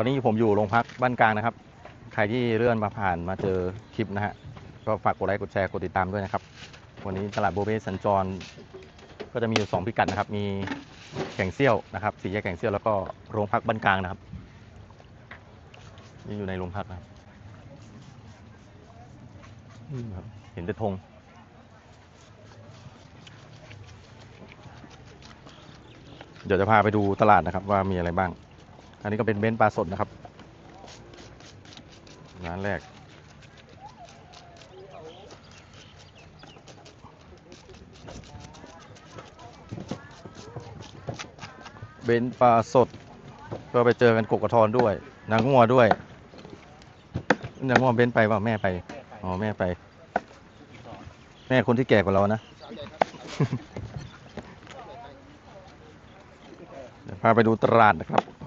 ตอนนี้ผมอยู่โรงพักบ้านกลางนะครับ ใครที่เลื่อนมาผ่านมาเจอคลิปนะฮะ ก็ฝากกดไลค์กดแชร์กดติดตามด้วยนะครับ วันนี้ตลาดโบเบสัญจร ก็จะมีอยู่สองพิกัดนะครับ มีแข่งเซี่ยวนะครับ สี่แยกแข่งเซี่ยวแล้วก็โรงพักบ้านกลางนะครับ นี่อยู่ในโรงพักนะครับเห็นแต่ธงเดี๋ยวจะพาไปดูตลาดนะครับว่ามีอะไรบ้าง อันนี้ก็เป็นเบนซ์ปลาสดนะครับร้านแรก เบนซ์ปลาสด ก็ไปเจอกันกกกระทอนด้วย นางงัวด้วย นางงัวเบนซ์ไปเปล่าแม่ไป อ๋อ แม่ไป แม่คนที่แก่กว่าเรานะเดี๋ยวพาไปดูตลาดนะครับ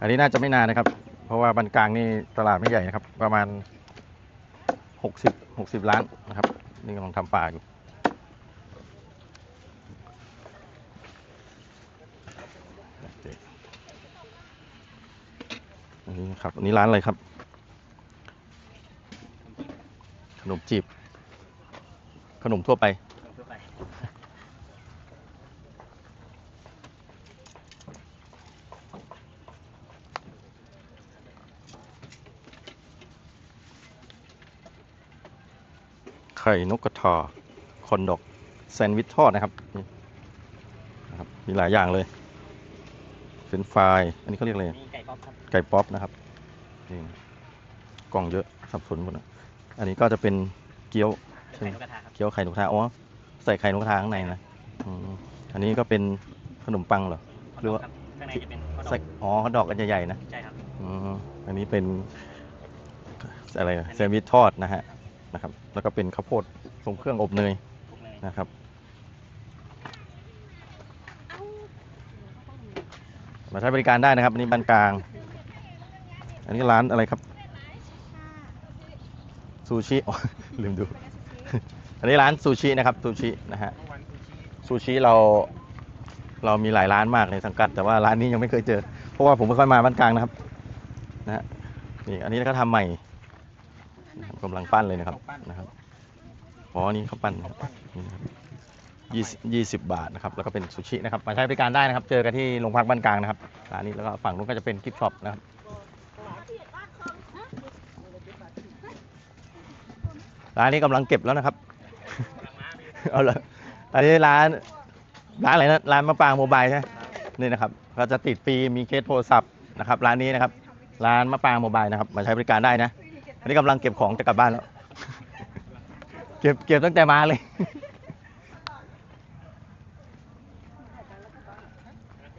อันนี้น่าจะไม่นานนะครับ เพราะว่าบันกลางนี่ตลาดไม่ใหญ่นะครับ ประมาณหกสิบหกสิบล้านนะครับ นี่กำลังทำป่าอยู่อันนี้ครับอันนี้ร้านอะไรครับ ขนมจีบ ขนมทั่วไป ไข่นกกระทาคอนดอกแซนด์วิชทอดนะครับนี่นะครับ มีหลายอย่างเลยเป็นไฟรายอันนี้เขาเรียกอะไรมีไก่ป๊อปครับไก่ป๊อปนะครับนี่กล่องเยอะสับสนหมดอะอันนี้ก็จะเป็นเกี๊ยวใช่ไก่นกกระทาครับเกี๊ยวไข่นกกระทาอ๋อใส่ไข่นกกระทาข้างในนะอืมอันนี้ก็เป็นขนมปังเหรอ หรือว่า คบข้างในจะเป็นข้าวดอใส่กอ๋อฮอทดอกอันใหญ่ๆนะ ใช่ครับ อืมอันนี้เป็นอะไรนะแซนด์วิชทอดนะฮะนะครับ แล้วก็เป็นข้าวโพดทรงเครื่องอบเนยพวกเนยนะครับมาใช้บริการได้นะครับอันนี้บ้านกลาง อันนี้ร้านอะไรครับซูชิอ๋อลืมดู อันนี้ร้านซูชินะครับซูชินะฮะซูชิเราเรามีหลายร้านมากในสังกัด แต่ว่าร้านนี้ยังไม่เคยเจอ เพราะว่าผมไม่ค่อยมาบ้านกลางนะครับนะฮะนี่อันนี้ก็ทำใหม่ นะครับกำลังปั้นเลยนะครับนะครับอ๋อนี่เขาปั้นนะครับนี่นะครับยี่สิบยี่สิบบาทนะครับ แล้วก็เป็นซูชินะครับ มาใช้บริการได้นะครับ เจอกันที่โรงพักบ้านกลางนะครับร้านนี้แล้วก็ฝั่งนู้นก็จะเป็นกิฟต์ช็อปนะครับร้านนี้กำลังเก็บแล้วนะครับ เอาเลยอันนี้ร้านร้านอะไรนะร้านมะปรางโมบายใช่ไหมนี่นะครับก็จะติดฟรีมีเคสโทรศัพท์นะครับ ร้านนี้นะครับ ร้านมะปรางโมบายนะครับ มาใช้บริการได้นะ นนี้กำลังเก็บของจะกลับบ้านแล้ว เก็บเก็บตั้งแต่มาเลย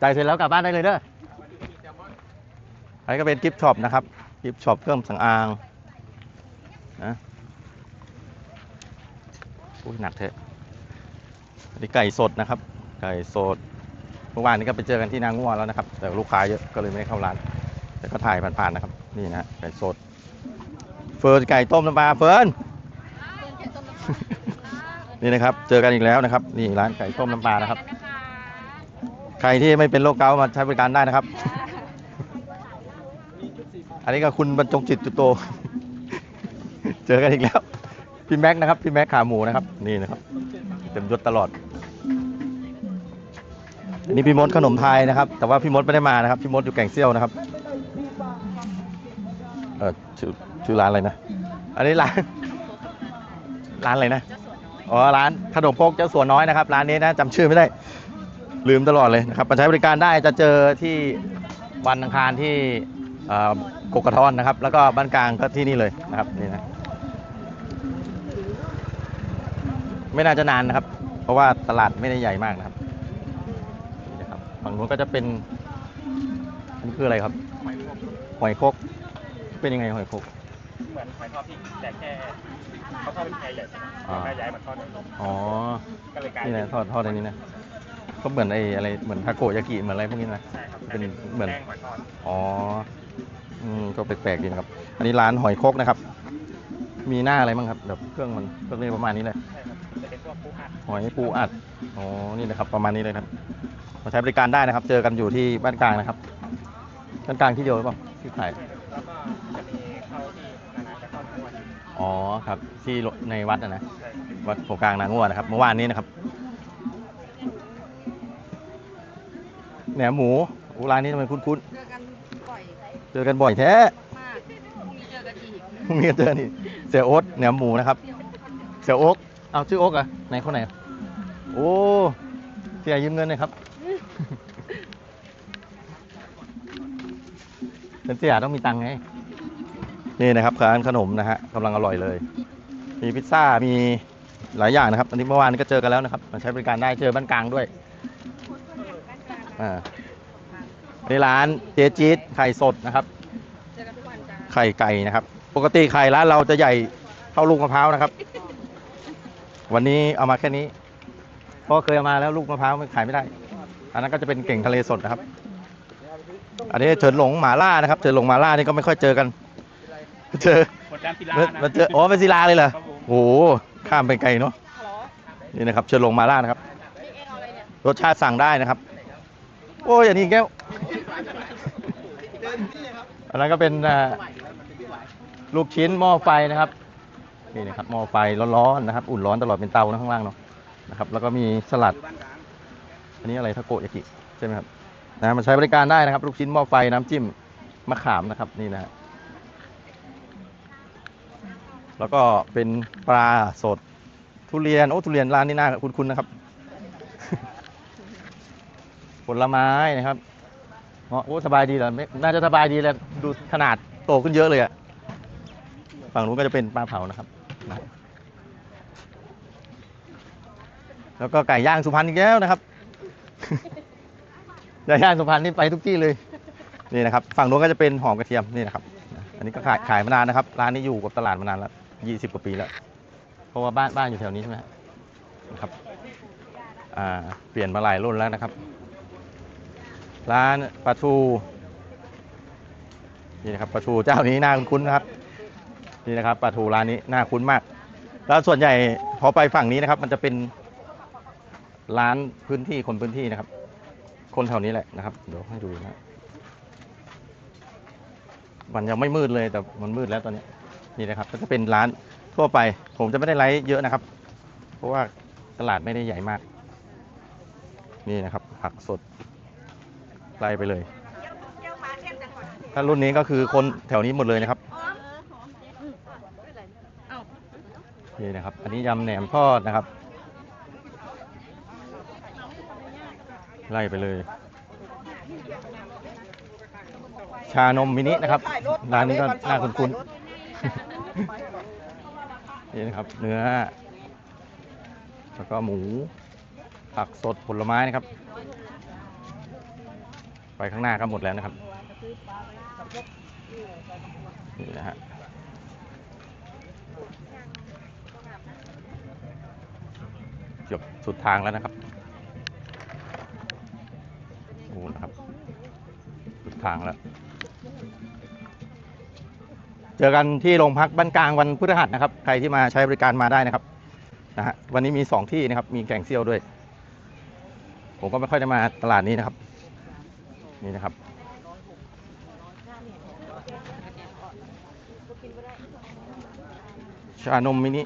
จ่ายเสร็จแล้วกลับบ้านได้เลยเด้ออันนี้ก็เป็นกิฟต์ช็อปนะครับ กิฟต์ช็อปเครื่องสำอางนะอุ้ยหนักเทะอันนี้ไก่สดนะครับ ไก่สด เมื่อวานนี้ก็ไปเจอกันที่นางงัวแล้วนะครับ แต่ลูกค้าเยอะก็เลยไม่ได้เข้าร้าน แต่ก็ถ่ายผ่านๆนะครับ นี่นะไก่สด เฟิร์นไก่ต้มน้ำปลาเฟิร์นนี่นะครับ เจอกันอีกแล้วนะครับ นี่ร้านไก่ต้มน้ำปลานะครับ ใครที่ไม่เป็นโรคเกาต์มาใช้บริการได้นะครับ อันนี้ก็คุณบรรจงจิตจุโต เจอกันอีกแล้ว พี่แม็กซ์นะครับ พี่แม็กซ์ขาหมูนะครับ นี่นะครับ เต็มยศตลอด อันนี้พี่มดขนมไทยนะครับ แต่ว่าพี่มดไม่ได้มานะครับ พี่มดอยู่แก่งเซี่ยวนะครับ เออ ชื่อชื่อร้านอะไรนะ อันนี้ร้าน ร้านอะไรนะ อ๋อ ร้านขนมพกเจ้าสัวน้อยนะครับ ร้านนี้นะจำชื่อไม่ได้ ลืมตลอดเลยนะครับมาใช้บริการได้จะเจอที่วันอังคารที่เอ่อกกกระทอนนะครับ แล้วก็บ้านกลางก็ที่นี่เลยนะครับนี่นะ ไม่น่าจะนานนะครับ เพราะว่าตลาดไม่ได้ใหญ่มากนะครับนี่นะครับฝั่งนู้นก็จะเป็นอันนี้คืออะไรครับหอยรวมหอยคกเป็นยังไงหอยคก เหมือนหอยทอดพี่แต่แค่เขาทอดเป็นแพรใหญ่ใช่ไหมอ่า แพรใหญ่มาทอดในนมอ๋อ ก็เลยกลายนี่เป็นะทอดทอดในนี้นะ ก็เหมือนไอ้อะไร เหมือนทาโกยากิ เหมือนอะไรพวกนี้นะ ใช่ครับเป็นเหมือน แป้งหอยทอดอ๋อ อืม ก็แปลกๆดีนะครับ อันนี้ร้านหอยครกนะครับ มีหน้าอะไรบ้างครับแบบเครื่องมันเครื่องนี้ประมาณนี้เลย ใช่ครับจะเป็นพวกปูอัดหอยปูอัด อ๋อ นี่นะครับประมาณนี้เลยครับมาใช้บริการได้นะครับ เจอกันอยู่ที่บ้านกลางนะครับ บ้านกลางที่เดียวหรือเปล่าที่ขาย แล้วก็ อ๋อครับที่ในวัดนะนะใช่วัดโพกลางนางงัวนะครับ เมื่อวานนี้นะครับแหนมหมูอูร้านนี้ทำไมคุ้นเจอกันบ่อยๆเจอกันบ่อยแท้มากมีเจอกันอีกพรุ่งนี้เจอนี่เสียโอ๊ตแหนมหมูนะครับเสียโอ๊กเอาชื่อโอ๊กเหรอะไหนคนไหนโอ้เสียยืมเงินหน่อยครับเป็นเสียต้องมีตังค์ไง นี่นะครับร้านขนมนะฮะกำลังอร่อยเลย มีพิซซ่ามีหลายอย่างนะครับอันนี้เมื่อวานนี้ก็เจอกันแล้วนะครับมาใช้บริการได้เจอบ้านกลางด้วยอ่าในร้านเจจี๊ดไข่สดนะครับ ไข่ไก่นะครับ ปกติไข่ร้านเราจะใหญ่เท่าลูกมะพร้าวนะครับ วันนี้เอามาแค่นี้เพราะเคยเอามาแล้วลูกมะพร้าวมันขายไม่ได้ อันนั้นก็จะเป็นเก่งทะเลสดนะครับ อันนี้เฉินหลงหมาล่านะครับเฉินหลงหมาล่านี่ก็ไม่ค่อยเจอกัน เจอหมดการกีฬามันนะมันเจออ๋อเป็นศิลาเลยเหรอครับผมโอ้โหข้ามไปไกลเนาะฮัลโหลนี่นะครับเฉินหลงหมาล่านะครับนี่เองเอาอะไรเนี่ยรสชาติสั่งได้นะครับ โอ้ยอันนี้อีกแก้วอันนั้นก็เป็นอ่าลูกชิ้นหม้อไฟนะครับนี่นะครับหม้อไฟร้อนๆนะครับ อุ่นร้อนตลอดเป็นเตานะข้างล่างเนาะนะครับ แล้วก็มีสลัด อันนี้อะไรทาโกยากิใช่ไหมครับนะมาใช้บริการได้นะครับ ลูกชิ้นหม้อไฟน้ำจิ้มมะขามนะครับนี่นะฮะ แล้วก็เป็นปลาสด ทุเรียน โอ้ทุเรียนร้านนี้น่าคุ้นๆนะครับ ผลไม้นะครับเงาะโอ้สบายดีเหรอไม่น่าจะสบายดีแหล้วดูขนาดโตขึ้นเยอะเลยอะฝั่งนู้นก็จะเป็นปลาเผานะครับ แล้วก็ไก่ย่างสุพรรณอีกแล้วนะครับไก่ย่างสุพรรณนี่ไปทุกที่เลย นี่นะครับ ฝั่งนู้นก็จะเป็นหอมกระเทียมนี่นะครับ อันนี้ก็ขายขายมานานนะครับ ร้านนี้อยู่กับตลาดมานานแล้ว ยี่สิบกว่าปีแล้ว เพราะว่าบ้านบ้านอยู่แถวนี้ใช่ไหมครับอ่าเปลี่ยนมาหลายรุ่นแล้วนะครับ ร้านปลาทูนี่นะครับปลาทูเจ้านี้น่าคุ้นนะครับนี่นะครับปลาทูร้านนี้น่าคุ้นมาก แล้วส่วนใหญ่พอไปฝั่งนี้นะครับ มันจะเป็นร้านพื้นที่คนพื้นที่นะครับ คนแถวนี้แหละนะครับ เดี๋ยวให้ดูนะมันยังไม่มืดเลยแต่มันมืดแล้วตอนนี้ นี่นะครับก็จะเป็นร้านทั่วไป ผมจะไม่ได้ไลฟ์เยอะนะครับ เพราะว่าตลาดไม่ได้ใหญ่มาก นี่นะครับผักสดไล่ไปเลย ถ้ารุ่นนี้ก็คือคนแถวนี้หมดเลยนะครับนี่นะครับ อันนี้ยำแหนมทอดนะครับ ไล่ไปเลย ชานมมินินะครับ ร้านนี้ก็น่าคุ้นๆ นี่นะครับ เนื้อ แล้วก็หมู ผักสดผลไม้นะครับ ไปข้างหน้าก็หมดแล้วนะครับ นี่นะฮะเกือบสุดทางแล้วนะครับโอ้นะครับ สุดทางแล้ว เจอกันที่โรงพักบ้านกลางวันพฤหัสนะครับ ใครที่มาใช้บริการมาได้นะครับนะฮะวันนี้มีสองที่นะครับ มีแก่งเซี่ยวด้วย ผมก็ไม่ค่อยได้มาตลาดนี้นะครับ นี่นะครับ ชานมมินิ